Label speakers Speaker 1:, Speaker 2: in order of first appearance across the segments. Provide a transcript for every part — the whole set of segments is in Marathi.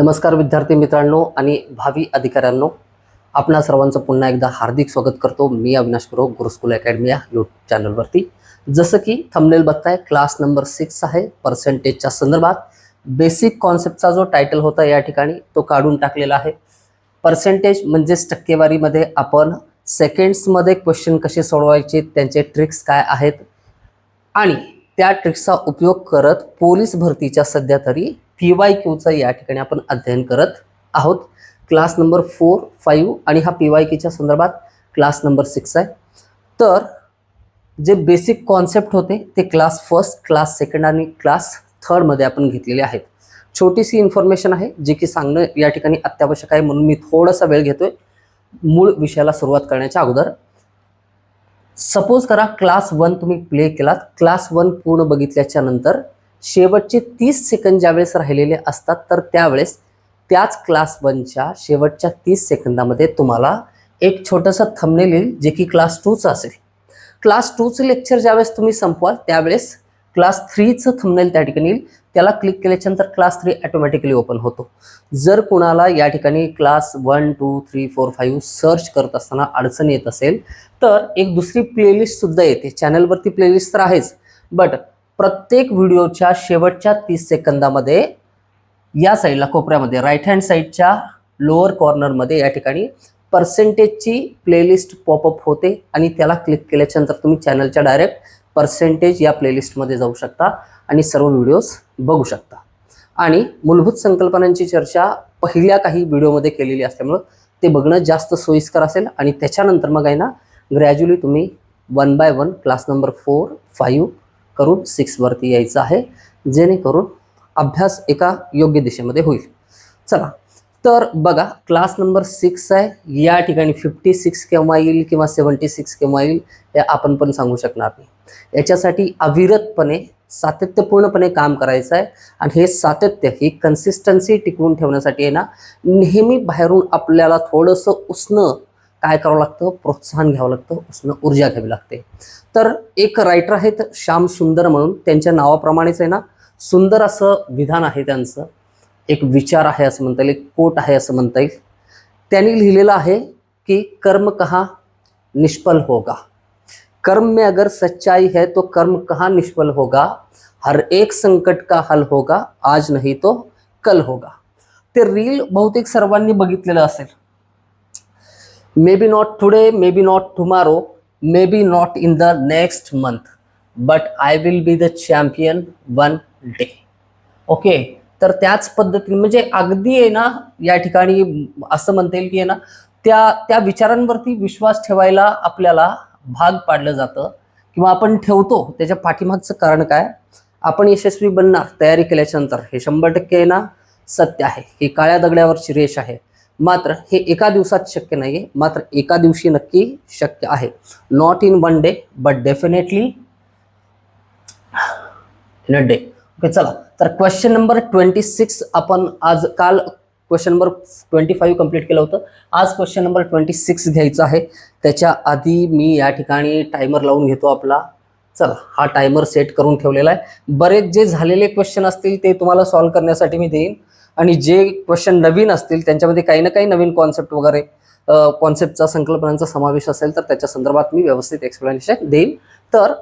Speaker 1: नमस्कार विद्यार्थी मित्रांनो आणि भावी अधिकाऱ्यांनो आपणा सर्वांचं पुन्हा एकदा हार्दिक स्वागत करतो मी अविनाश गुरु गुरुस्कूल अकॅडमी या यूट्यूब चॅनलवरती. जसं की थंबनेल बघताय क्लास नंबर सिक्स आहे पर्सेंटेजच्या संदर्भात. बेसिक कॉन्सेप्टचा जो टायटल होता या ठिकाणी तो काढून टाकलेला आहे. पर्सेंटेज म्हणजेच टक्केवारीमध्ये आपण सेकंड्समध्ये क्वेश्चन कसे सोडवायचे त्यांचे ट्रिक्स काय आहेत आणि त्या ट्रिक्सचा उपयोग करत पोलीस भरतीच्या सध्या तरी पी वाय क्यूचा या ठिकाणी आपण अध्ययन करत आहोत. क्लास नंबर फोर फाईव्ह आणि हा पी वाय क्यूच्या संदर्भात क्लास नंबर सिक्स आहे. तर जे बेसिक कॉन्सेप्ट होते ते क्लास फर्स्ट क्लास सेकंड आणि क्लास थर्डमध्ये आपण घेतलेले आहेत. छोटीशी इन्फॉर्मेशन आहे जे की सांगणं या ठिकाणी अत्यावश्यक आहे म्हणून मी थोडासा वेळ घेतोय. मूळ विषयाला सुरुवात करण्याच्या अगोदर. सपोज करा क्लास वन तुम्ही प्ले केलात. क्लास वन पूर्ण बघितल्याच्या नंतर शेवटचे तीस सेकंद ज्यावेळेस राहिलेले असतात तर त्यावेळेस त्याच क्लास वनच्या शेवटच्या तीस सेकंदामध्ये तुम्हाला एक छोटंसं थंबनेल येईल जे की क्लास टूचं असेल. क्लास टूचं लेक्चर ज्यावेळेस तुम्ही संपवाल त्यावेळेस क्लास थ्रीचं थंबनेल त्या ठिकाणी येईल. त्याला क्लिक केल्याच्यानंतर क्लास थ्री ॲटोमॅटिकली ओपन होतो. जर कुणाला या ठिकाणी class one two three four five search करत असताना अडचण येत असेल तर एक दुसरी प्लेलिस्टसुद्धा येते. चॅनलवरती प्लेलिस्ट तर आहेच बट प्रत्येक व्हिडिओच्या शेवटच्या तीस सेकंदामध्ये या साईडला कोपऱ्यामध्ये राईट हँड साईडच्या लोअर कॉर्नरमध्ये या ठिकाणी पर्सेंटेजची प्लेलिस्ट पॉपअप होते आणि त्याला क्लिक केल्याच्यानंतर तुम्ही चॅनलच्या डायरेक्ट पर्सेंटेज या प्लेलिस्टमध्ये जाऊ शकता आणि सर्व व्हिडिओज बघू शकता. आणि मूलभूत संकल्पनांची चर्चा पहिल्या काही व्हिडिओमध्ये केलेली असल्यामुळं ते बघणं जास्त सोयीस्कर असेल आणि त्याच्यानंतर मग आहे ना ग्रॅज्युअली तुम्ही one by one class number four five करून सिक्सवरती यायचं आहे जेणेकरून अभ्यास एका योग्य दिशेमध्ये होईल. चला तर बघा क्लास नंबर सिक्स आहे. या ठिकाणी फिफ्टी सिक्स केव्हा येईल किंवा सेवन्टी सिक्स केव्हा येईल हे आपण पण सांगू शकणार नाही. याच्यासाठी अविरतपणे सातत्यपूर्णपणे काम करायचं आहे. आणि हे सातत्य ही कन्सिस्टन्सी टिकवून ठेवण्यासाठी आहे ना नेहमी बाहेरून आपल्याला थोडंसं उसणं काय करावं लागतं? प्रोत्साहन घ्यावं लागतं उसनं ऊर्जा घ्यावी लागते. तर एक रायटर आहेत श्याम सुंदर म्हणून त्यांच्या नावाप्रमाणेच आहे ना सुंदर असं विधान आहे त्यांचं. एक विचार आहे असं म्हणता येईल एक कोट आहे असं म्हणता येईल. त्यांनी लिहिलेलं आहे की कर्म कहा निष्फल होगा. कर्म में अगर सच्चाई है तो कर्म कहाँ निष्फल होगा? हर एक संकट का हल होगा आज नहीं तो कल होगा. ते रील बहुतेक सर्वांनी बघितलेलं असेल. Maybe not today maybe not tomorrow maybe not in the next month but I will be the champion one day okay तर त्याच पद्धतीने म्हणजे अगदी आहे ना या ठिकाणी असं म्हणता येईल की आहे ना त्या त्या विचारांवरती विश्वास ठेवायला आपल्याला भाग पाडलं जातं. किंवा आपण ठेवतो त्याच्या पाठीमागचं कारण काय? आपण यशस्वी बनणार तयारी केल्याच्यानंतर. हे शंभर टक्के आहे ना सत्य आहे. ही काळ्या दगड्यावरची रेष आहे. मात्र हे एका दिवसात शक्य नाही आहे मात्र एका दिवशी नक्की शक्य आहे. Not in one day but definitely in a day okay चला. तर क्वेश्चन नंबर ट्वेंटी सिक्स आपण आज काल question number twenty five complete केलं होतं. आज क्वेश्चन नंबर ट्वेंटी सिक्स घ्यायचं आहे. त्याच्या आधी मी या ठिकाणी टायमर लावून घेतो आपला. चला हा टायमर सेट करून ठेवलेला आहे. बरेच जे झालेले क्वेश्चन असतील ते तुम्हाला सॉल्व्ह करण्यासाठी मी देईन. आणि जे क्वेश्चन नवीन असतील त्यांच्यामध्ये काही ना काही नवीन कॉन्सेप्ट वगैरे कॉन्सेप्टचा संकल्पनांचा समावेश असेल तर त्याच्या संदर्भात मी व्यवस्थित एक्सप्लेनेशन देईन तर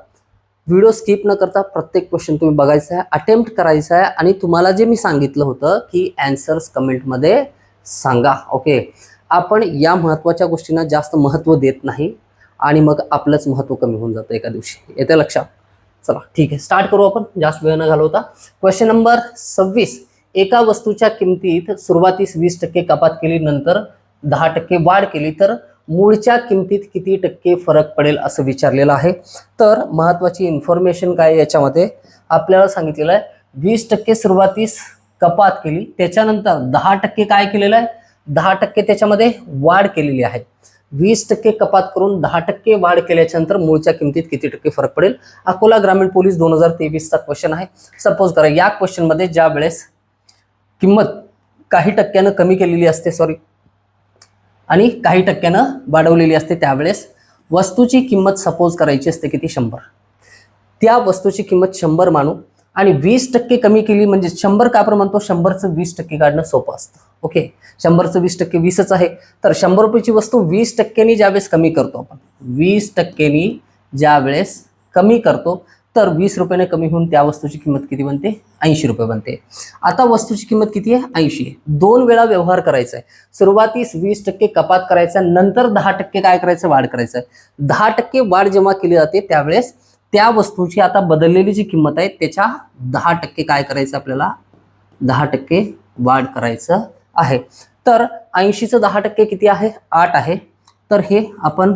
Speaker 1: व्हिडिओ स्किप न करता प्रत्येक क्वेश्चन तुम्ही बघायचा आहे अटेम्प्ट करायचा आहे आणि तुम्हाला जे मी सांगितलं होतं की अँसर्स कमेंटमध्ये सांगा ओके आपण या महत्त्वाच्या गोष्टींना जास्त महत्त्व देत नाही आणि मग आपलंच महत्त्व कमी होऊन जातं एका दिवशी. येते लक्षात? चला ठीक आहे. स्टार्ट करू आपण. जास्त वेळ न घालवता. क्वेश्चन नंबर सव्वीस. एका वस्तूच्या किमतीत सुरुवातीस वीस टक्के कपात केली नंतर दहा टक्के वाढ केली तर मूळच्या किमतीत किती टक्के फरक पडेल असं विचारलेलं आहे. तर महत्त्वाची इन्फॉर्मेशन काय याच्यामध्ये? आपल्याला सांगितलेलं आहे वीस टक्के सुरुवातीस कपात केली त्याच्यानंतर दहा टक्के काय केलेलं आहे? दहा टक्के त्याच्यामध्ये वाढ केलेली आहे. वीस टक्के कपात करून दहा टक्के वाढ केल्याच्यानंतर मूळच्या किमतीत किती टक्के फरक पडेल? अकोला ग्रामीण पोलीस दोन हजार तेवीसचा क्वेश्चन आहे. सपोज करा या क्वेश्चनमध्ये ज्या वेळेस किंमत काही टक्क्यानं कमी केलेली असते सॉरी आणि काही टक्क्यानं वाढवलेली असते त्यावेळेस वस्तूची किंमत सपोज करायची असते किती? शंभर. त्या वस्तूची किंमत शंभर मानू आणि वीस टक्के कमी केली म्हणजे शंभर का आपण म्हणतो शंभरचं वीस टक्के काढणं सोपं असतं. ओके शंभरचं वीस टक्के वीसच आहे. तर शंभर रुपयाची वस्तू वीस टक्क्यांनी ज्यावेळेस कमी करतो आपण वीस टक्क्यांनी ज्यावेळेस कमी करतो तर वीस रुपयाने कमी होऊन त्या वस्तूची किंमत किती बनते? ऐंशी रुपये बनते. आता वस्तूची किंमत किती आहे? ऐंशी. आहे दोन वेळा व्यवहार करायचा आहे सुरुवातीस वीस टक्के कपात करायचा नंतर दहा टक्के काय करायचं? वाढ करायचं. आहे दहा टक्के वाढ जेव्हा केली जाते त्यावेळेस त्या वस्तूची आता बदललेली जी किंमत आहे त्याच्या दहा टक्के काय करायचं आपल्याला? दहा टक्के वाढ करायचं आहे. तर ऐंशीचं दहा टक्के किती आहे? आठ आहे. तर हे आपण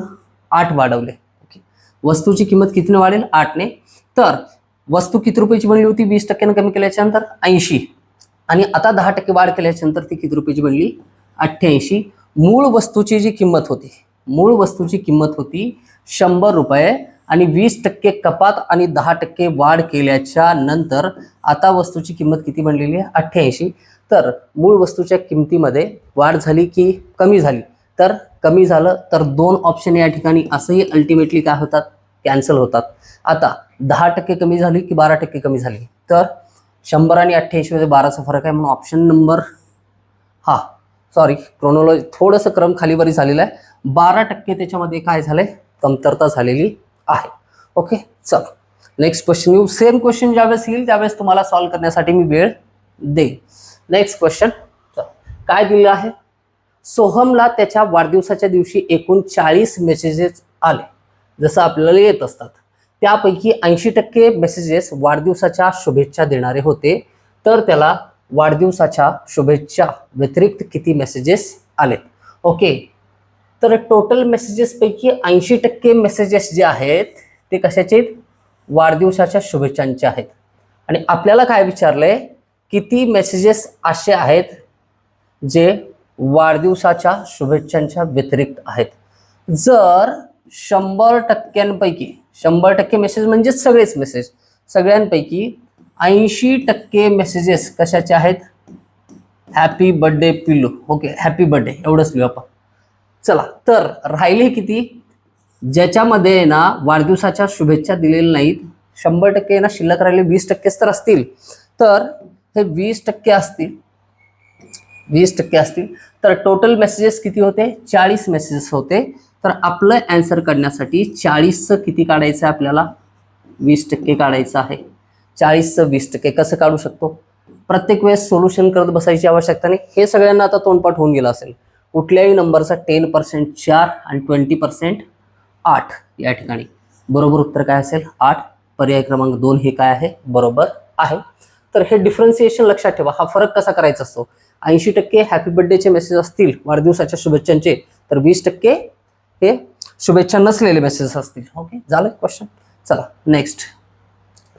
Speaker 1: आठ वाढवले. ओके. वस्तूची किंमत कितीने वाढेल? आठने. तर वस्तू किती रुपयाची बनली होती? वीस टक्क्यानं कमी केल्याच्यानंतर ऐंशी. आणि आता दहा टक्के वाढ केल्याच्यानंतर ती किती रुपयाची बनली? अठ्ठ्याऐंशी. मूळ वस्तूची जी किंमत होती मूळ वस्तूची किंमत होती शंभर रुपये आणि वीस टक्के कपात आणि दहा टक्के वाढ केल्याच्यानंतर आता वस्तूची किंमत किती बनलेली आहे? अठ्ठ्याऐंशी. तर मूळ वस्तूच्या किमतीमध्ये वाढ झाली की कमी झाली? तर कमी झालं तर दोन ऑप्शन या ठिकाणी असंही अल्टिमेटली काय होतात? कॅन्सल होतात. आता दहा टक्के कमी झाली की बारा टक्के कमी झाली? तर शंभर आणि अठ्ठ्याऐंशीमध्ये बाराचा फरक आहे म्हणून ऑप्शन नंबर हा सॉरी क्रोनॉलॉजी थोडंसं क्रम खालीवरी झालेलं आहे. बारा टक्के त्याच्यामध्ये काय झालंय? कमतरता झालेली आहे. ओके चल. नेक्स्ट क्वेश्चन येऊ. सेम क्वेश्चन ज्यावेळेस येईल त्यावेळेस तुम्हाला सॉल्व्ह करण्यासाठी मी वेळ देईन. नेक्स्ट क्वेश्चन काय दिलेलं आहे? सोहमला त्याच्या वाढदिवसाच्या दिवशी एकूण चाळीस मेसेजेस आले. जसं आपल्याला येत असतात. त्यापैकी ऐंशी टक्के मेसेजेस वाढदिवसाच्या शुभेच्छा देणारे होते. तर त्याला वाढदिवसाच्या शुभेच्छा व्यतिरिक्त किती मेसेजेस आले ओके. तर टोटल मेसेजेसपैकी ऐंशी टक्के मेसेजेस जे आहेत ते कशाचे आहेत? वाढदिवसाच्या शुभेच्छांचे आहेत. आणि आपल्याला काय विचारलंय? किती मेसेजेस असे आहेत जे वाढदिवसाच्या शुभेच्छांच्या व्यतिरिक्त आहेत? जर शंभर टक्क्यांपैकी शंभर टक्के मेसेज म्हणजेच सगळेच मेसेज सगळ्यांपैकी ऐंशी टक्के मेसेजेस कशाचे आहेत? हॅपी बर्थडे पिल्लू. ओके हॅपी बर्थडे एवढंच मी आपण. चला तर राहिले किती? ज्याच्यामध्ये ना वाढदिवसाच्या शुभेच्छा दिलेल्या नाहीत शंभर टक्के ना शिल्लक राहिले वीस टक्केच तर असतील. तर हे वीस टक्के असतील वीस टक्के असतील तर टोटल मेसेजेस किती होते? चाळीस मेसेजेस होते. तर आपलं अँसर काढण्यासाठी चाळीसचं किती काढायचं आहे आपल्याला? वीस टक्के काढायचं आहे. चाळीसचं वीस टक्के कसं काढू शकतो? प्रत्येक वेळेस सोल्युशन करत बसायची आवश्यकता नाही. हे सगळ्यांना आता तोंडपाठ होऊन गेलं असेल. कुठल्याही नंबरचा टेन पर्सेंट चार आणि ट्वेंटी पर्सेंट आठ या ठिकाणी. बरोबर उत्तर काय असेल? आठ. पर्याय क्रमांक दोन हे काय आहे? बरोबर आहे. तर हे डिफरन्सिएशन लक्षात ठेवा. हा फरक कसा करायचा असतो? ऐंशी टक्के हॅपी बर्थडेचे मेसेज असतील वाढदिवसाच्या शुभेच्छांचे तर वीस टक्के हे शुभेच्छा नसलेले मेसेज असतील. ओके झालं क्वेश्चन चला नेक्स्ट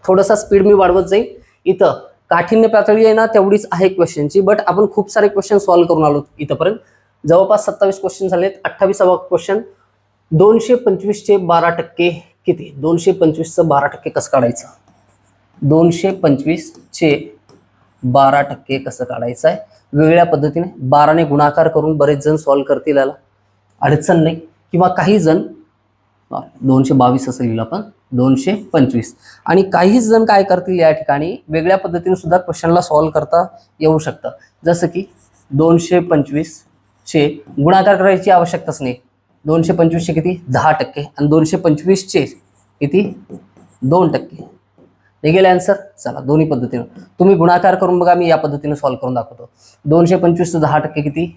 Speaker 1: थोडासा स्पीड मी वाढवत जाईल इथं काठिण्य पातळी आहे ना तेवढीच आहे क्वेश्चनची बट आपण खूप सारे क्वेश्चन सॉल्व्ह करून आलो इथंपर्यंत. जवळपास सत्तावीस क्वेश्चन झालेत अठ्ठावीसावा क्वेश्चन दोनशे पंचवीसचे बारा टक्के किती? दोनशे पंचवीसचं बारा टक्के कसं काढायचं? दोनशे पंचवीसचे बारा टक्के कसं काढायचं आहे? वेगळ्या पद्धतीने बाराने गुणाकार करून बरेच जण सॉल्व्ह करतील याला. अडचण नाही. किंवा काही जण दोनशे बावीस असं लिहिलं आपण दोनशे पंचवीस आणि काहीच जण काय करतील या ठिकाणी वेगळ्या पद्धतीने सुद्धा क्वेश्चनला सॉल्व्ह करता येऊ शकतं. जसं की दोनशे पंचवीसचे गुणाकार करायची आवश्यकताच नाही. दोनशे पंचवीसचे किती? दहा टक्के. आणि दोनशे पंचवीसचे किती? दोन टक्के. हे गेले आन्सर चला दोन्ही पद्धतीनं. तुम्ही गुणाकार करून बघा मी या पद्धतीने सॉल्व्ह करून दाखवतो. दोनशे पंचवीसचं दहा टक्के किती?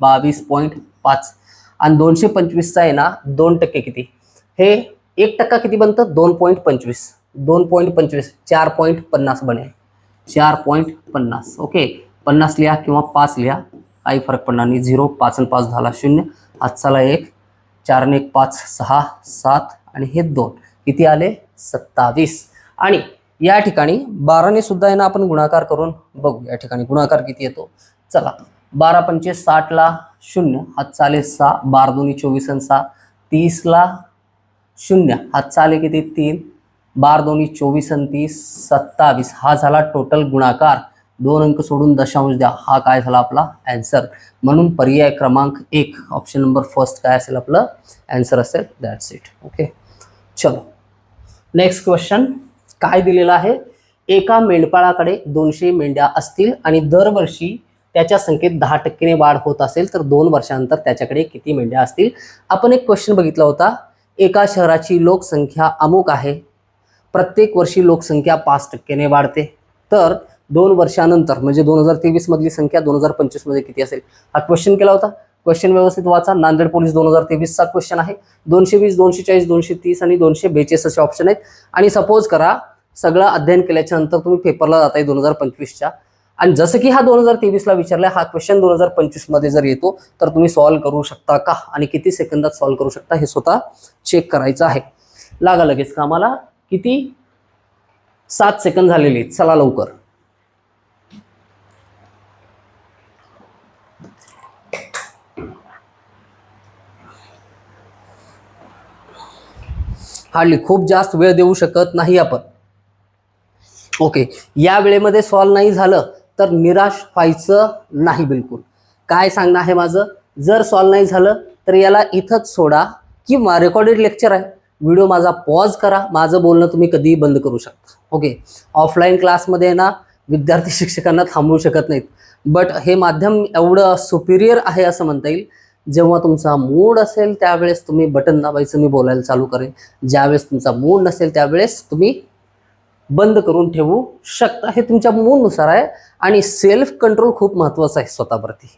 Speaker 1: बावीस पॉईंट पाच. आणि दोनशे पंचवीसचा आहे ना दोन टक्के किती? हे एक टक्का किती बनतं? दोन पॉईंट पंचवीस. दोन पॉईंट पंचवीस चार पॉईंट पन्नास बनेल. चार पॉईंट पन्नास. ओके? पन्नास लिहा किंवा पाच लिहा. काही फरक पडणार नाही. झिरो पाच आणि पाच झाला शून्य. आजचाला एक चार आणि एक पाच सहा सात आणि हे दोन. किती आले? सत्तावीस. आणि या ठिकाणी बाराने सुद्धा आहे ना आपण गुणाकार करून बघू. या ठिकाणी गुणाकार किती येतो? चला. बारा पंचे साठला शून्य हात चाले सहा बार दोन्ही चोवीस आणि सहा. तीसला शून्य हात चाले किती? तीन. बार दोन्ही चोवीस आणि तीस सत्तावीस. हा झाला टोटल गुणाकार. दोन अंक सोडून दशांश द्या. हा काय झाला आपला? अँसर म्हणून पर्याय क्रमांक एक ऑप्शन नंबर फर्स्ट काय असेल आपलं? अँसर असेल. दॅट्स इट ओके चलो. नेक्स्ट क्वेश्चन काय दिलेलं आहे? एका मेंढपाळाकडे दोनशे मेंढ्या असतील आणि दरवर्षी त्याच्या संख्येत दहा टक्केने वाढ होत असेल तर दोन वर्षानंतर त्याच्याकडे किती मेंढ्या असतील? आपण एक क्वेश्चन बघितला होता. एका शहराची लोकसंख्या अमुक आहे. प्रत्येक वर्षी लोकसंख्या पाच टक्क्याने वाढते. तर दोन वर्षानंतर म्हणजे दोन हजार तेवीस मधली संख्या दोन हजार पंचवीसमध्ये किती असेल? हा क्वेश्चन केला होता. क्वेश्चन व्यवस्थित वाचा. नांदेड पोलीस दोन हजार तेवीसचा क्वेश्चन आहे. दोनशे वीस दोनशे चाळीस दोनशे तीस आणि दोनशे बेचाळीस असे ऑप्शन आहेत. आणि सपोज करा सगळं अध्ययन केल्याच्यानंतर तुम्ही पेपरला जाताय दोन हजार पंचवीसच्या आणि जसं की हा दोन हजार तेवीसला विचारला हा क्वेश्चन दोन हजार पंचवीसमध्ये जर येतो तर तुम्ही सॉल्व्ह करू शकता का? आणि किती सेकंदात सॉल्व्ह करू शकता हे स्वतः चेक करायचं आहे. लागा लगेच कामाला. किती? सात सेकंद झालेले आहेत. चला लवकर. हार्डली खूप जास्त वेळ देऊ शकत नाही आपण. ओके या वेळेमध्ये सॉल्व नाही झालं तर निराश व्हायचं नाही बिलकुल. काय सांगणं आहे माझं? जर सॉल्व नाही झालं तर याला इथंच सोडा किंवा रेकॉर्डेड लेक्चर आहे. व्हिडिओ माझा पॉज करा. माझं बोलणं तुम्ही कधीही बंद करू शकता. ओके ऑफलाईन क्लासमध्ये ना विद्यार्थी शिक्षकांना थांबवू शकत नाहीत. बट हे माध्यम एवढं सुपिरियर आहे असं म्हणता येईल. जेव्हा तुमचा मूड असेल त्यावेळेस तुम्ही बटन दाबायचं मी बोलायला चालू करेन. ज्यावेळेस तुमचा मूड नसेल त्यावेळेस तुम्ही बंद करून ठेवू शकता हे तुमच्या मूडनुसार आहे. आणि सेल्फ कंट्रोल खूप महत्त्वाचं आहे स्वतःवरती.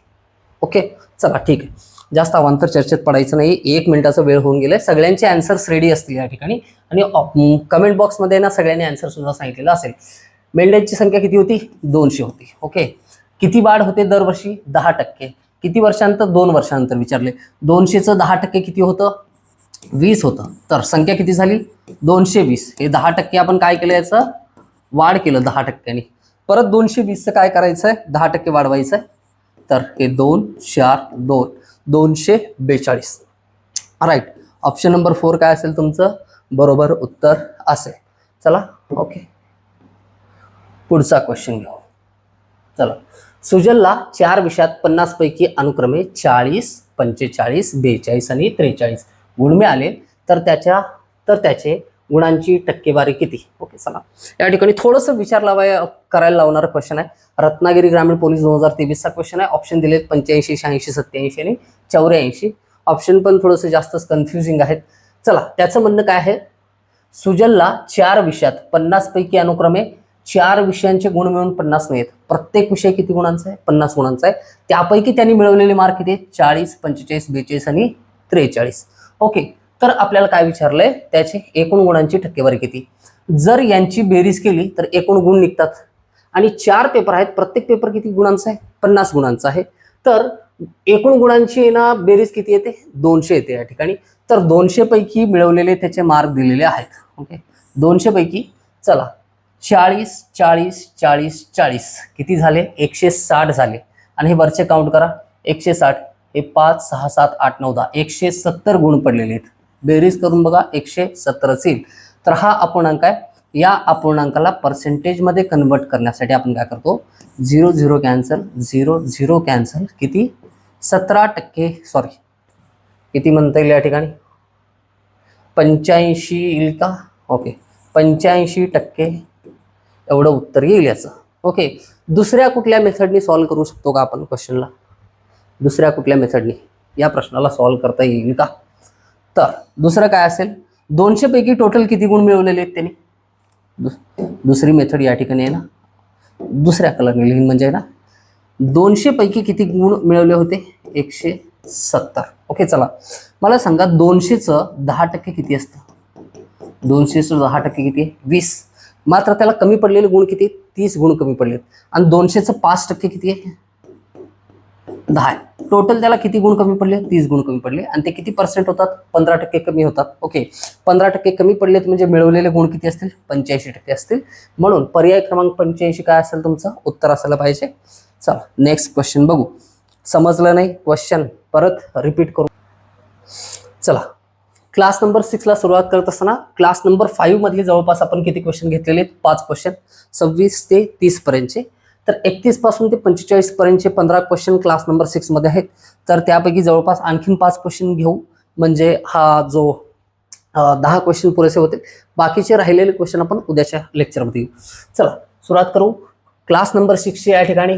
Speaker 1: ओके चला ठीक आहे. जास्त अवांतर चर्चेत पडायचं नाही. एक मिनिटाचा वेळ होऊन गेलाय. सगळ्यांचे अँसर्स रेडी असतील या ठिकाणी. आणि कमेंट बॉक्समध्ये ना सगळ्यांनी आन्सर सुद्धा सांगितलेलं असेल. मेंढ्यांची संख्या किती होती? दोनशे होती. ओके किती वाढ होते दरवर्षी? दहा टक्के. किती वर्षांतर? दोन वर्षानंतर विचारले. दोनशेचं दहा टक्के किती होतं? वीस होतं. तर संख्या किती झाली? दोनशे वीस. हे दहा टक्के आपण काय केलं याचं? वाढ केलं दहा टक्क्यांनी. परत दोनशे वीसचं काय करायचं आहे दहा टक्के वाढवायचं आहे तर हे दोन चार दोन. दोनशे बेचाळीस. राईट ऑप्शन नंबर फोर काय असेल तुमचं? बरोबर उत्तर असेल. चला ओके पुढचा क्वेश्चन घेऊ. चला. सुजलला चार विषयात पन्नास पैकी अनुक्रमे चाळीस पंचेचाळीस बेचाळीस आणि त्रेचाळीस. गुण मिळाले तर त्याच्या तर त्याचे गुणांची टक्केवारी किती? ओके चला. या ठिकाणी थोडंसं विचार लावाय करायला लावणारा क्वेश्चन आहे. रत्नागिरी ग्रामीण पोलीस दोन हजार तेवीसचा क्वेश्चन आहे. ऑप्शन दिलेत पंच्याऐंशी शहाऐंशी सत्याऐंशी आणि चौऱ्याऐंशी. ऑप्शन पण थोडंसं जास्तच कन्फ्युजिंग आहेत. चला त्याचं म्हणणं काय आहे? सुजलला चार विषयात पन्नास पैकी अनुक्रमे चार विषयांचे गुण मिळून पन्नास नाहीत प्रत्येक विषय किती गुणांचा आहे? पन्नास गुणांचा आहे. त्यापैकी त्यांनी मिळवलेले मार्क किती चाळीस पंचेचाळीस बेचाळीस आणि त्रेचाळीस. ओके तर आपल्याला काय विचारलंय? त्याचे एकूण गुणांची टक्केवारी किती? जर यांची बेरीज केली तर एकूण गुण निघतात. आणि चार पेपर आहेत प्रत्येक पेपर किती गुणांचा आहे? पन्नास गुणांचा आहे. तर एकूण गुणांची ना बेरीज किती येते? दोनशे येते या ठिकाणी. तर दोनशे पैकी मिळवलेले त्याचे मार्क दिलेले आहेत. ओके? दोनशे पैकी चला. चाळीस चाळीस चाळीस चाळीस. किती झाले? एकशे साठ झाले. आणि हे वरचे काउंट करा. एकशे साठ. हे पाच सहा सात आठ नऊ दहा एकशे सत्तर गुण पडलेले आहेत. बेरीज करून बघा एकशे सत्तरच येईल. तर हा अपूर्णांक आहे. या अपूर्णांकाला पर्सेंटेजमध्ये कन्वर्ट करण्यासाठी आपण काय करतो? Zero zero cancel zero zero cancel. किती? सतरा टक्के सॉरी किती म्हणता येईल या ठिकाणी? पंच्याऐंशी येईल का? ओके. पंच्याऐंशी टक्के. एवढं उत्तर येईल याचं. ओके. दुसऱ्या कुठल्या मेथडनी सॉल्व्ह करू शकतो का आपण? क्वेश्चनला दुसऱ्या कुठल्या मेथडनी? या प्रश्नाला सॉल्व्ह करता येईल का? तर दुसरं काय असेल? दोनशे पैकी टोटल किती गुण मिळवलेले आहेत त्यांनी? दुस दुसरी मेथड या ठिकाणी आहे ना? दुसऱ्या कलरने लिहिन म्हणजे आहे ना? दोनशे पैकी किती गुण मिळवले होते? एकशे सत्तर. ओके चला. मला सांगा दोनशेचं दहा टक्के किती असतं? दोनशेचं दहा टक्के किती आहे? वीस. मात्र त्याला कमी पडलेले गुण किती तीस गुण कमी पडलेत. आणि दोनशेचं पाच टक्के किती आहे? दहा. आहे टोटल त्याला किती गुण कमी पडले? तीस गुण कमी पडले. आणि ते किती पर्सेंट होतात? पंधरा टक्के कमी होतात. ओके पंधरा टक्के कमी पडलेत म्हणजे मिळवलेले गुण किती असतील? पंच्याऐंशी टक्के असतील. म्हणून पर्याय क्रमांक पंच्याऐंशी काय असेल तुमचं? उत्तर असायला पाहिजे. चला नेक्स्ट क्वेश्चन बघू. समजलं नाही? क्वेश्चन परत रिपीट करू. चला. क्लास नंबर सिक्सला सुरुवात करत असताना क्लास नंबर फाईव्ह मधले जवळपास आपण किती क्वेश्चन घेतलेले आहेत? पाच क्वेश्चन सव्वीस ते तीस पर्यंतचे. तर एकतीसपासून ते पंचेचाळीस पर्यंतचे पंधरा क्वेश्चन क्लास नंबर सिक्समध्ये आहेत. तर त्यापैकी जवळपास आणखीन पाच क्वेश्चन घेऊ. म्हणजे हा जो दहा क्वेश्चन पुरेसे होते. बाकीचे राहिलेले क्वेश्चन आपण उद्याच्या लेक्चरमध्ये येऊ चला सुरुवात करू. क्लास नंबर सिक्सची या ठिकाणी.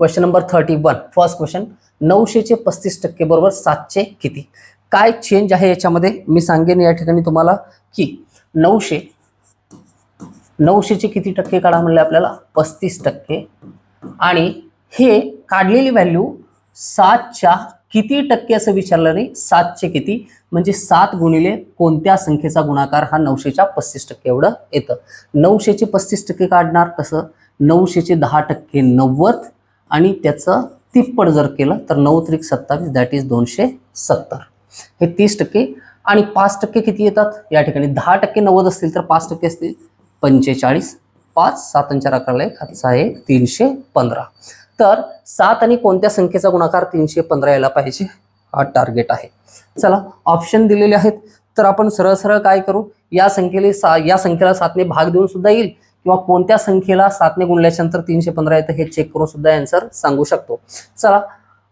Speaker 1: Question number thirty one first question नऊशेचे पस्तीस टक्के बरोबर सातशे किती? काय चेंज आहे याच्यामध्ये? मी सांगेन या ठिकाणी तुम्हाला की नऊशे नऊशेचे किती टक्के काढा म्हणले आपल्याला? पस्तीस टक्के. आणि हे काढलेली व्हॅल्यू सातच्या किती टक्के असं विचारलं नाही? सातचे किती? म्हणजे सात गुणिले कोणत्या संख्येचा गुणाकार हा नऊशेच्या पस्तीस टक्के एवढं येतं. नऊशेचे पस्तीस टक्के काढणार कसं? नऊशेचे दहा टक्के नव्वद आणि त्याचं तिप्पट जर केलं तर नऊ त्रिक सत्तावीस दॅट इज दोनशे सत्तर. हे तीस टक्के आणि पाच टक्के किती येतात? या ठिकाणी दहा टक्के नव्वद असतील तर पाच टक्के असतील. पंचेचाळीस पाच सातांच्या अकराला एक हातचा आहे तीनशे पंधरा. तर सात आणि कोणत्या संख्येचा गुणाकार तीनशे पंधरा यायला पाहिजे? हा टार्गेट आहे. चला ऑप्शन दिलेले आहेत. तर आपण सरळ सरळ काय करू? या संख्येला सा या संख्येला सातने भाग देऊन सुद्धा येईल. किंवा कोणत्या संख्येला सातने गुणल्याच्या नंतर तीनशे पंधरा येतं हे चेक करून सुद्धा आन्सर सांगू शकतो. चला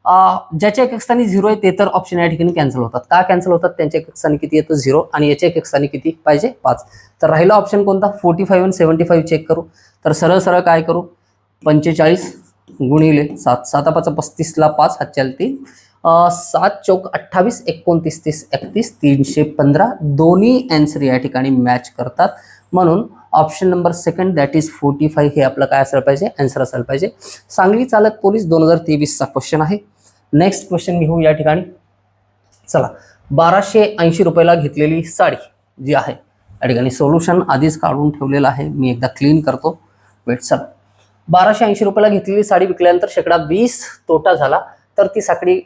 Speaker 1: ज्याच्या एक स्थानी झिरो आहे ते तर ऑप्शन या ठिकाणी कॅन्सल होतात. का कॅन्सल होतात? त्यांच्या एक स्थानी किती येतं? झिरो आणि याच्या एक स्थानी किती? पाहिजे पाच. तर राहिला ऑप्शन कोणता? फोर्टी फाईव्ह आणि सेव्हन्टी फाईव्ह चेक करू. तर सरळ सरळ काय करू? पंचेचाळीस गुणिले सात. साता पाच पस्तीसला पाच हातच्याला तीन. सात चौक अठ्ठावीस एकोणतीस तीस एकतीस तीनशे पंधरा. दोन्ही अँसर या ठिकाणी मॅच करतात. म्हणून option number second that is forty five हे आपलं काय असायला पाहिजे? अँसर असायला पाहिजे. सांगली चालक पोलीस दोन हजार तेवीसचा क्वेश्चन आहे. नेक्स्ट क्वेश्चन घेऊ या ठिकाणी. चला बाराशे ऐंशी रुपयाला घेतलेली साडी जी आहे या ठिकाणी सोल्युशन आधीच काढून ठेवलेलं आहे. मी एकदा क्लीन करतो. वेट चला. बाराशे ऐंशी रुपयाला घेतलेली साडी विकल्यानंतर शेकडा वीस तोटा झाला. तर ती साकडी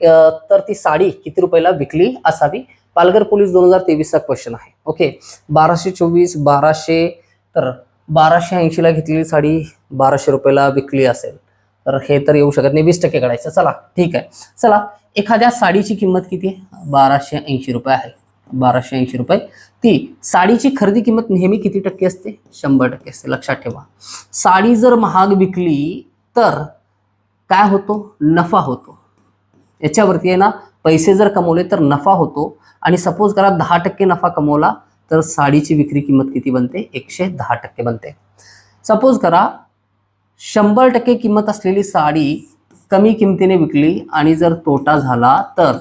Speaker 1: तर ती साडी किती रुपयाला विकली असावी? पालघर पोलीस दोन हजार तेवीसचा क्वेश्चन आहे. ओके बाराशे चोवीस बाराशे तर बाराशे ऐंशीला घेतलेली साडी बाराशे रुपयाला विकली असेल. तर हे तर येऊ शकत नाही. वीस टक्के काढायचं. चला ठीक आहे. चला एखाद्या साडीची किंमत किती आहे? बाराशे ऐंशी रुपये आहे. बाराशे ऐंशी रुपये. ती साडीची खरेदी किंमत नेहमी किती टक्के असते? शंभर टक्के असते. लक्षात ठेवा. साडी जर महाग विकली तर काय होतो? नफा होतो. याच्यावरती आहे ना पैसे जर कमवले तर नफा होतो. आणि सपोज करा दहा टक्के नफा कमवला तर साडीची विक्री किंमत किती बनते? एकशे दहा टक्के बनते. सपोज करा शंभर टक्के किंमत असलेली साडी कमी किमतीने विकली आणि जर तोटा झाला तर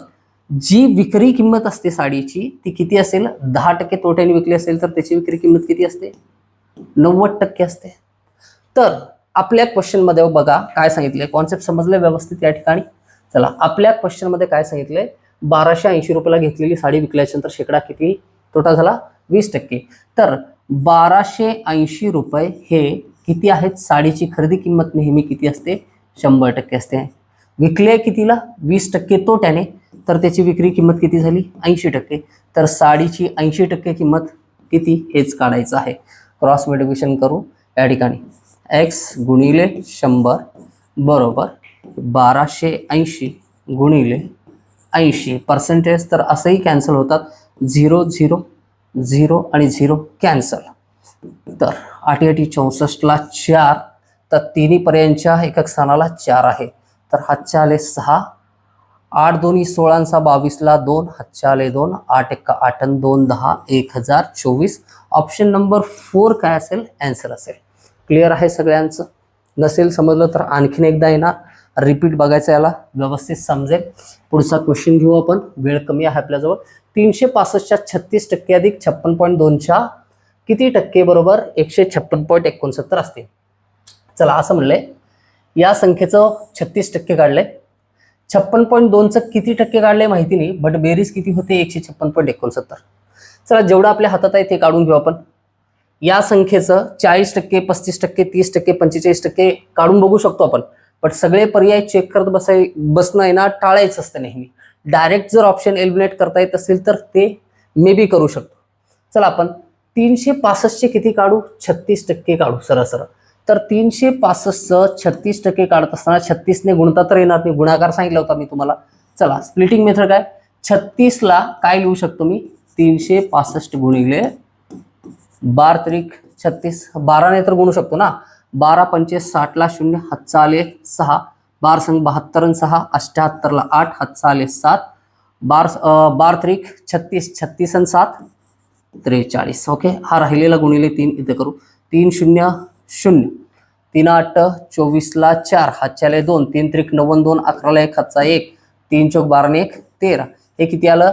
Speaker 1: जी विक्री किंमत असते साडीची ती किती असेल? दहा टक्के तोट्याने विकली असेल तर त्याची विक्री किंमत किती असते? नव्वद टक्के असते. तर आपल्या क्वेश्चनमध्ये बघा काय सांगितले कॉन्सेप्ट समजले व्यवस्थित या ठिकाणी? चला आपल्या क्वेश्चनमध्ये काय सांगितलंय? बाराशे ऐंशी रुपयाला घेतलेली साडी विकल्याच्यानंतर शेकडा किती? तोटा झाला वीस टक्के. तर बाराशे ऐंशी रुपये हे किती आहेत? साडीची खरेदी किंमत नेहमी किती असते? शंभर टक्के असते. विकले कितीला? वीस टक्के तोट्याने. तर त्याची विक्री किंमत किती झाली? ऐंशी टक्के. तर साडीची ऐंशी टक्के किंमत किती? हेच काढायचं आहे. क्रॉस मल्टिप्लिकेशन करू. या ठिकाणी. एक्स गुणिले शंभर बरोबर बाराशे ऐंशी गुणिले ऐंशी. पर्सेंटेज तर असंही कॅन्सल होतात. झिरो झिरो झिरो आणि झिरो कॅन्सल तर आठी चौसष्टला चार तर तिन्ही पर्यंतच्या एकक स्थानाला चार आहे. तर हातच्या आले सहा आठ दोन्ही सोळांचा बावीसला दोन हातच्या आले दोन आठ एक्का आठ अन दोन दहा एक हजार चोवीस. ऑप्शन नंबर फोर काय असेल? ॲन्सर असेल. क्लिअर आहे सगळ्यांचं? नसेल समजलं तर आणखीन एकदा येणार. रिपीट बघायचं याला. व्यवस्थित समजेल. पुढचा क्वेश्चन घेऊ आपण. वेळ कमी आहे आपल्याजवळ. तीनशे पासष्टच्या छत्तीस टक्के अधिक छप्पन पॉईंट दोनच्या किती टक्के बरोबर एकशे छप्पन पॉईंट एकोणसत्तर असते चला असं म्हणलंय या संख्येचं छत्तीस टक्के काढलंय छप्पन पॉईंट दोनचं किती टक्के काढलंय माहिती नाही बट बेरीज किती होते? एकशे छप्पन पॉईंट एकोणसत्तर. चला जेवढं आपल्या हातात आहे ते काढून घेऊ आपण. या संख्येचं चाळीस टक्के पस्तीस टक्के तीस टक्के पंचेचाळीस टक्के काढून बघू शकतो आपण. बट सगळे पर्याय चेक करत बसाय बसणं आहे ना टाळायचं असतं नेहमी. डायरेक्ट जर ऑप्शन एलिमिनेट करता येत असेल तर ते मे बी करू शकतो. चला आपण तीनशे पासष्टचे किती काढू? छत्तीस टक्के काढू सरळ तर तीनशे पासष्टचं छत्तीस टक्के काढत असताना छत्तीसने गुणता तर येणार मी गुणाकार सांगितला होता मी तुम्हाला. चला स्प्लिटिंग मेथड काय? छत्तीसला काय लिहू शकतो मी? तीनशे पासष्ट गुणिले बार त्रिक छत्तीस. बाराने तर गुणू शकतो ना? बारा पंचे साठला शून्य हातचा आले सहा. बार संघ बहात्तर सहा अष्ट्याहत्तरला आठ हातचा आले सात. बार बार त्रिक छत्तीस छत्तीस आणि सात. त्रेचाळीस. ओके हा राहिलेला गुणिले तीन इथे करू. तीन शून्य शून्य. तीन आठ चोवीसला चार. हातच्याला दोन. तीन त्रिक नव्वद दोन. अकराला एक हातचा एक. तीन चौक बाराने एक तेरा. हे किती आलं?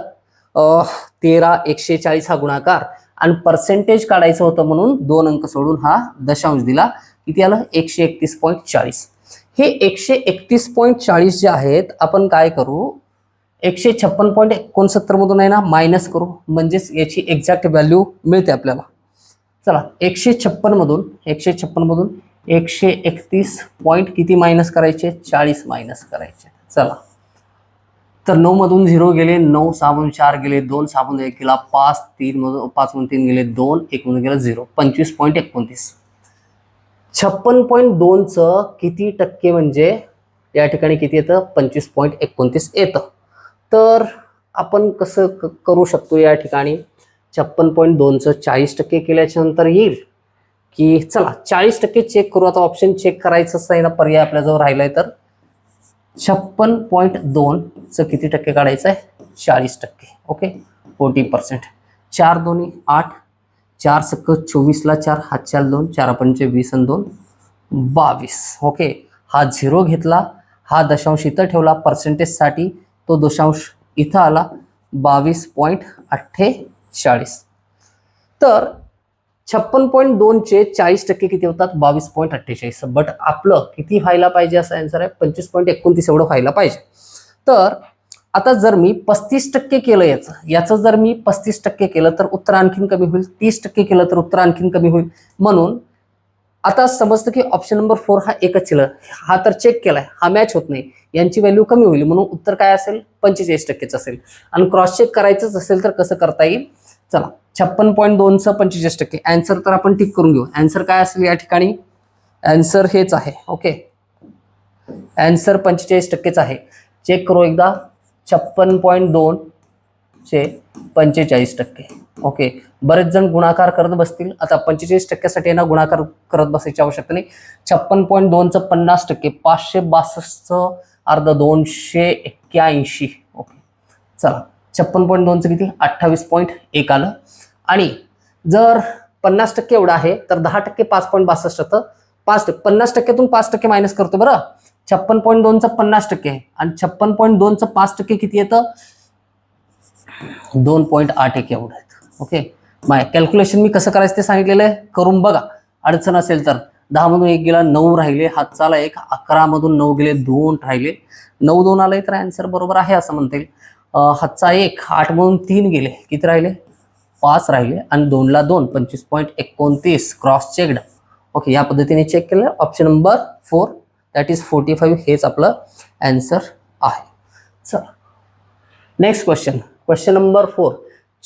Speaker 1: तेरा एकशे चाळीस हा गुणाकार. आणि पर्सेंटेज काढायचं होतं म्हणून दोन अंक सोडून हा दशांश दिला. किती आलं? एकशे एकतीस पॉईंट चाळीस. हे एकशे एकतीस पॉईंट चाळीस जे आहेत आपण काय करू? एकशे छप्पन पॉईंट एकोणसत्तरमधून आहे ना मायनस करू. म्हणजेच याची एक्झॅक्ट व्हॅल्यू मिळते आपल्याला. चला एकशे छप्पनमधून एकशे छप्पनमधून एकशे एकतीस पॉईंट किती मायनस करायचे? चाळीस मायनस करायचे. चला. तर नऊमधून झिरो गेले नऊ साबून चार गेले दोन साबून एक गेला पाच तीन मधून तीन गेले दोन एकमधून गेला झिरो पंचवीस पॉईंट एकोणतीस. छप्पन पॉईंट दोनचं किती टक्के म्हणजे या ठिकाणी किती येतं? पंचवीस पॉईंट एकोणतीस येतं. तर आपण कसं क- करू शकतो या ठिकाणी? छप्पन पॉईंट दोनचं चाळीस टक्के केल्याच्यानंतर येईल की चला चाळीस टक्के चेक करू. आता ऑप्शन चेक करायचंच आहे ना पर्याय आपल्याजवळ राहिलाय तर. छप्पन पॉईंट दोनचं किती टक्के काढायचं आहे? चाळीस टक्के. Okay forty percent. चार दोन्ही आठ चार सक्क चोवीसला चार हात चार दोन चार पंचे वीस आणि दोन बावीस. ओके हा झिरो घेतला हा दशांश इथं ठेवला पर्सेंटेजसाठी तो दशांश इथं आला बावीस पॉईंट अठ्ठेचाळीस. तर छप्पन पॉईंट दोनचे चाळीस टक्के किती होतात? बावीस पॉईंट अठ्ठेचाळीस. बट आपलं किती व्हायला पाहिजे असं आन्सर आहे? पंचवीस पॉईंट एकोणतीस एवढं व्हायला पाहिजे. तर आता जर मी पस्तीस टक्के केलं याचं याचं जर मी पस्तीस टक्के केलं तर उत्तर आणखीन कमी होईल. तीस टक्के केलं तर उत्तर आणखीन कमी होईल. म्हणून आता समजतं की ऑप्शन नंबर फोर हा एकच शिल्लक हा तर चेक केलाय. हा मॅच होत नाही. यांची व्हॅल्यू कमी होईल. म्हणून उत्तर काय असेल? पंचेचाळीस टक्केच असेल. आणि क्रॉस चेक करायचंच असेल तर कसं करता येईल? चला. छप्पन पॉईंट दोनचं पंचेचाळीस टक्के. अँसर तर आपण टिक करून घेऊ. अँसर काय असेल या ठिकाणी? अँसर हेच आहे. ओके अँसर पंचेचाळीस टक्केच आहे. चेक करू एकदा. छप्पन पॉईंट दोन चे पंचेचाळीस टक्के. ओके बरेच जण गुणाकार करत बसतील. आता पंचेचाळीस टक्क्यासाठी ना गुणाकार करत बसायची आवश्यकता नाही. छप्पन पॉईंट दोनचं पन्नास टक्के पाचशे बासष्टचं अर्ध दोनशे एक्क्याऐंशी. ओके. चला छप्पन पॉईंट दोनचं किती? अठ्ठावीस पॉईंट एक आलं. आणि जर पन्नास टक्के एवढं आहे तर दहा टक्के पाच पॉईंट बासष्ट होतं पाच टक्के पन्नास टक्क्यातून पाच टक्के मायनस करतो बरं. छप्पन पॉईंट दोनचं पन्नास टक्के आहे. आणि छप्पन पॉईंट दोनचं पाच टक्के किती येतं? दोन पॉईंट आठ एक एवढं आहेत. ओके. माय कॅल्क्युलेशन मी कसं करायचं ते सांगितलेलं आहे. करून बघा. अडचण असेल तर. दहामधून एक गेला नऊ राहिले. हातचाला एक अकरामधून नऊ गेले दोन राहिले. नऊ दोन आले तर अँसर बरोबर आहे असं म्हणता येईल. हातचा एक आठमधून तीन गेले. किती राहिले? पाच राहिले. आणि दोनला दोन पंचवीस पॉईंट एकोणतीस. क्रॉस चेकड ओके या पद्धतीने चेक केलं. Option number four that is forty five हेच आपलं अँसर आहे. चला. Next question question number four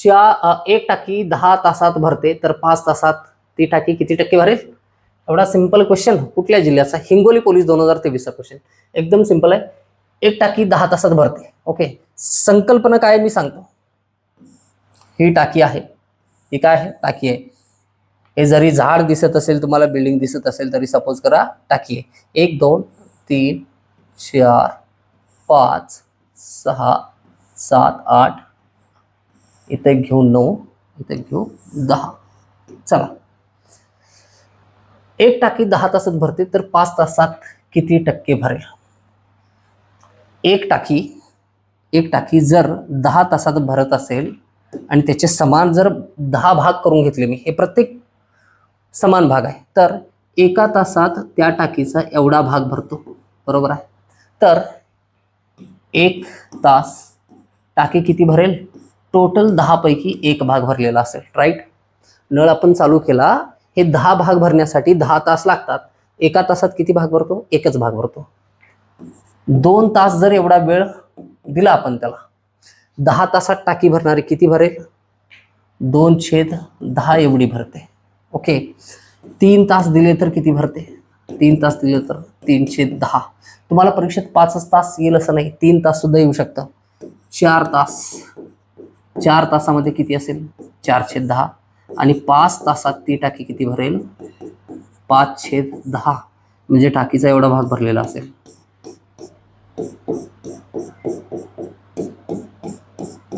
Speaker 1: च्या एक टाकी दहा तासात भरते तर पाच तासात ती टाकी किती टक्के भरेल? एवढा सिंपल क्वेश्चन कुठल्या जिल्ह्याचा? हिंगोली पोलीस दोन हजार तेवीसचा क्वेश्चन एकदम सिंपल आहे. एक टाकी दहा तासात भरते. ओके संकल्पना काय आहे मी सांगतो. ही टाकी आहे. ही काय आहे? टाकी आहे. हे जरी झाड दिसत असेल तुम्हाला बिल्डिंग दिसत असेल तरी सपोज करा टाकी आहे. एक दोन तीन चार पाच सहा सात आठ इथे घेऊ नऊ इथे घेऊ दहा. चला. एक टाकी दहा तासात भरते तर पाच तासात किती टक्के भरेल? एक टाकी एक टाकी जर दहा तासात भरत असेल आणि त्याचे समान जर दहा भाग करून घेतले मी हे प्रत्येक समान भाग आहे तर एका तासात त्या टाकीचा एवढा भाग भरतो. बरोबर आहे? तर एक तास टाकी किती भरेल? टोटल दहापैकी एक भाग भरलेला असेल राईट नळ आपण चालू केला हे दहा भाग भरण्यासाठी दहा तास लागतात. एका तासात किती भाग भरतो? एकच भाग भरतो. दोन तास जर एवढा वेळ दिला आपण त्याला दहा तासात टाकी भरणारी किती भरेल? दोन छेद दहा एवढी भरते. ओके तीन तास दिले तर किती भरते? तीन तास दिले तर तीन छेद दहा. तुम्हाला परीक्षेत पाचच तास येईल असं नाही तीन तास सुद्धा येऊ शकतं. चार तास. चार तासामध्ये किती असेल? चार छेद दहा. आणि पाच तासात ती टाकी किती भरेल? पाच छेद दहा. म्हणजे टाकीचा एवढा भाग भरलेला असेल.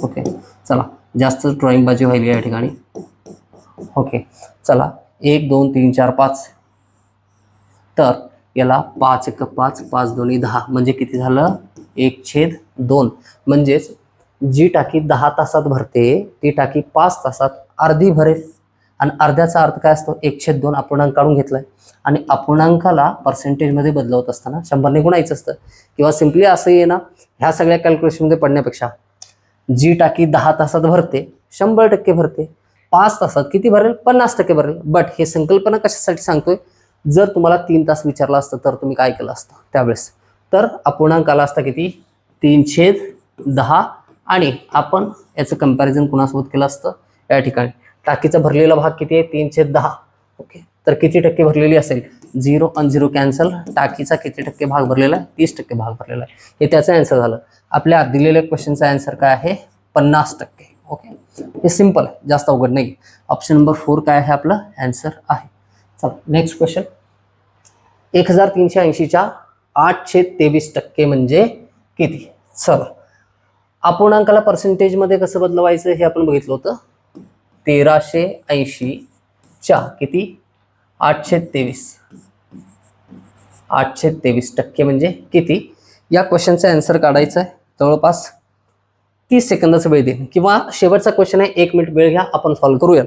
Speaker 1: ओके. चला. जास्त ड्रॉइंग बाजी व्हायली या ठिकाणी. ओके. चला. एक दोन तीन चार पाच. तर याला पाच एक पाच पाच दोन्ही दहा. म्हणजे किती झालं? एक छेद दोन. म्हणजेच जी टाकी दहा तासात भरते ती टाकी पाच तासात अर्धी भरेल. आणि अर्ध्याचा अर्थ काय असतो? एकशे दोन अपूर्णांक काढून घेतलाय. आणि अपूर्णांकाला पर्सेंटेजमध्ये बदलवत असताना शंभरने गुणायचं असतं. किंवा सिम्पली असंही आहे ना ह्या सगळ्या कॅल्क्युलेशनमध्ये पडण्यापेक्षा जी टाकी दहा तासात भरते शंभर टक्के भरते. पाच तासात किती भरेल? पन्नास टक्के भरेल. बट हे संकल्पना कशासाठी सांगतोय? जर तुम्हाला तीन तास विचारलं असतं तर तुम्ही काय केलं असतं? त्यावेळेस. तर अपूर्णांक आला असता किती? तीन छेद दहा आणि आपण याचं कंपॅरिझन कुणासोबत केलं असतं? या ठिकाणी. टाकीचा भरलेला भाग किती आहे? तीनशे दहा. ओके. तर किती टक्के भरलेली असेल? झिरो अन झिरो कॅन्सल. टाकीचा किती टक्के भाग भरलेला आहे? तीस टक्के भाग भरलेला आहे. हे त्याचं आन्सर झालं. आपल्या दिलेल्या क्वेश्चनचा आन्सर काय आहे? पन्नास टक्के. ओके. हे सिंपल आहे. जास्त अवघड नाही ऑप्शन नंबर फोर काय आहे आपलं? आन्सर आहे. चला नेक्स्ट क्वेश्चन एक हजार तीनशे ऐंशीच्या आठशे तेवीस टक्के म्हणजे किती? चला. अपूर्णांकाला पर्सेंटेजमध्ये कसं बदलवायचं हे आपण बघितलं होतं. तेराशे ऐंशीच्या किती? आठशे तेवीस. आठशे तेवीस टक्के म्हणजे किती? या क्वेश्चनचा आन्सर काढायचा आहे. जवळपास तीस सेकंदाचा वेळ देईन. किंवा शेवटचा क्वेश्चन आहे. एक मिनिट वेळ घ्या. आपण सॉल्व्ह करूया.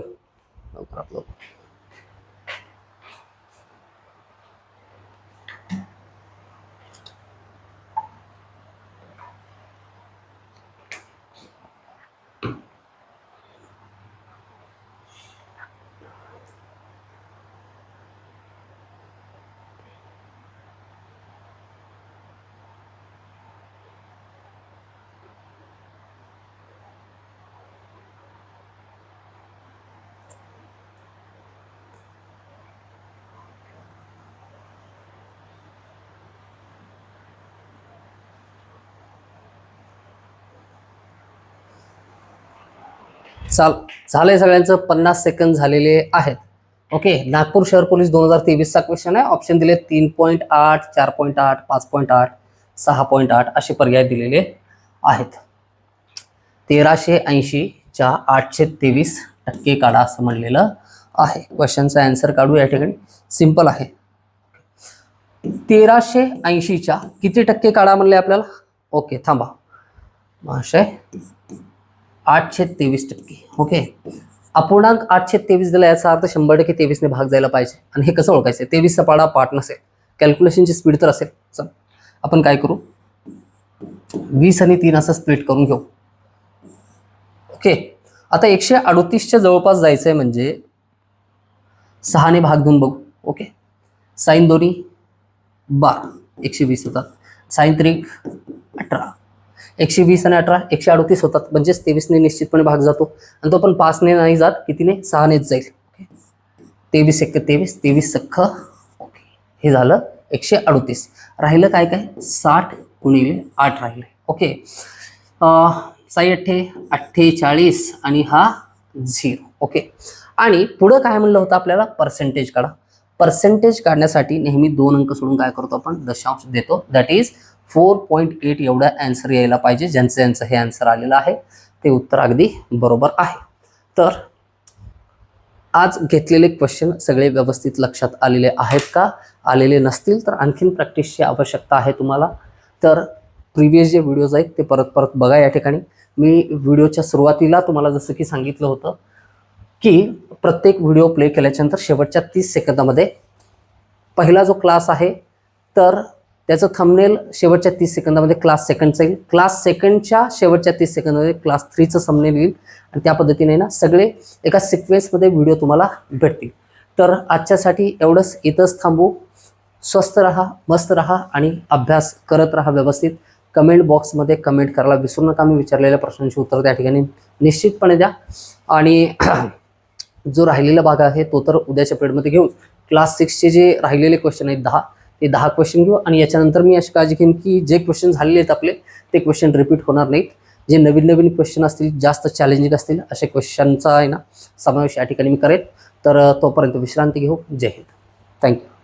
Speaker 1: चाल झालंय सगळ्यांचं पन्नास सेकंद झालेले आहेत. ओके नागपूर शहर पोलीस दोन हजार तेवीसचा क्वेश्चन आहे. ऑप्शन दिले तीन पॉईंट आठ चार पॉईंट आठ पाच पॉईंट आठ सहा पॉईंट आठ असे पर्याय दिलेले आहेत. तेराशे ऐंशीच्या आठशे तेवीस टक्के काढा असं म्हणलेलं आहे. क्वेश्चनचा आन्सर काढू या ठिकाणी. सिंपल आहे. तेराशे ऐंशीच्या किती टक्के काढा म्हणले आपल्याला? ओके थांबा. महाशय आठशे तेवीस टक्के. ओके अपूर्णांक आठशे तेवीस दिला याचा अर्थ शंभर टक्के तेवीसने भाग जायला पाहिजे. आणि हे कसं ओळखायचं? तेवीसचा पाडा पाठ नसेल. कॅल्क्युलेशनची स्पीड तर असेल. चल. आपण काय करू? वीस आणि तीन असं स्प्लिट करून घेऊ. ओके आता एकशे अडोतीसच्या जवळपास जायचं आहे म्हणजे सहाने भाग देऊन बघू. ओके साईन दोन्ही बारा. एकशे वीस होतात. साईन त्रिक अठरा. एकशे वीस आणि अठरा एकशे अडतीस होतात. म्हणजेच तेवीसने निश्चितपणे भाग जातो. आणि तो पण पाचने नाही जात कितीने? सहानेच जाईल. ओके. तेवीस एक तेवीस तेवीस सख्ख. ओके. हे झालं एकशे अडतीस. राहिलं काय काय? साठ गुणिले आठ राहिले. ओके. अं, साई अठ्ठे अठ्ठेचाळीस आणि हा झिरो. ओके. आणि पुढं काय म्हणलं होतं आपल्याला? पर्सेंटेज काढा. पर्सेंटेज काढण्यासाठी नेहमी दोन अंक सोडून काय करतो आपण? दशांश देतो. That is four point eight एवढा अँसर यायला पाहिजे. ज्यांचं यांचं हे आन्सर आलेलं आहे ते उत्तर अगदी बरोबर आहे. तर आज घेतलेले क्वेश्चन सगळे व्यवस्थित लक्षात आलेले आहेत का? आलेले नसतील तर आणखीन प्रॅक्टिसची आवश्यकता आहे तुम्हाला. तर प्रिव्हियस जे व्हिडिओज आहेत ते परत परत बघा या ठिकाणी. मी व्हिडिओच्या सुरुवातीला तुम्हाला जसं की सांगितलं होतं की प्रत्येक व्हिडिओ प्ले केल्याच्यानंतर शेवटच्या तीस सेकंदामध्ये पहिला जो क्लास आहे तर त्याचं थंबनेल शेवटच्या तीस सेकंदामध्ये क्लास सेकंडचं येईल. क्लास सेकंडच्या शेवटच्या तीस सेकंदामध्ये क्लास थ्रीचं थंबनेल येईल. आणि त्या पद्धतीने ना सगळे एका सिक्वेन्समध्ये व्हिडिओ तुम्हाला भेटतील. तर आजच्यासाठी एवढंच. इथंच थांबू. स्वस्त राहा मस्त राहा आणि अभ्यास करत राहा व्यवस्थित. कमेंट बॉक्समध्ये कमेंट करायला विसरू नका. मी विचारलेल्या प्रश्नांची उत्तर त्या ठिकाणी निश्चितपणे द्या. आणि जो राहिलेला भाग आहे तो तर उद्याच्या पिरियडमध्ये घेऊ क्लास सिक्सचे जे राहिलेले क्वेश्चन आहेत दहा ते दहा क्वेश्चन घेऊ आणि याच्यानंतर मी अशी काळजी घेईन की जे क्वेश्चन झालेले आहेत आपले ते क्वेश्चन रिपीट होणार नाहीत. जे नवीन नवीन क्वेश्चन असतील जास्त चॅलेंजिंग असतील अशा क्वेश्चनचा आहे ना समावेश या ठिकाणी मी करेन. तर तोपर्यंत विश्रांती घेऊ. जय हिंद. थँक्यू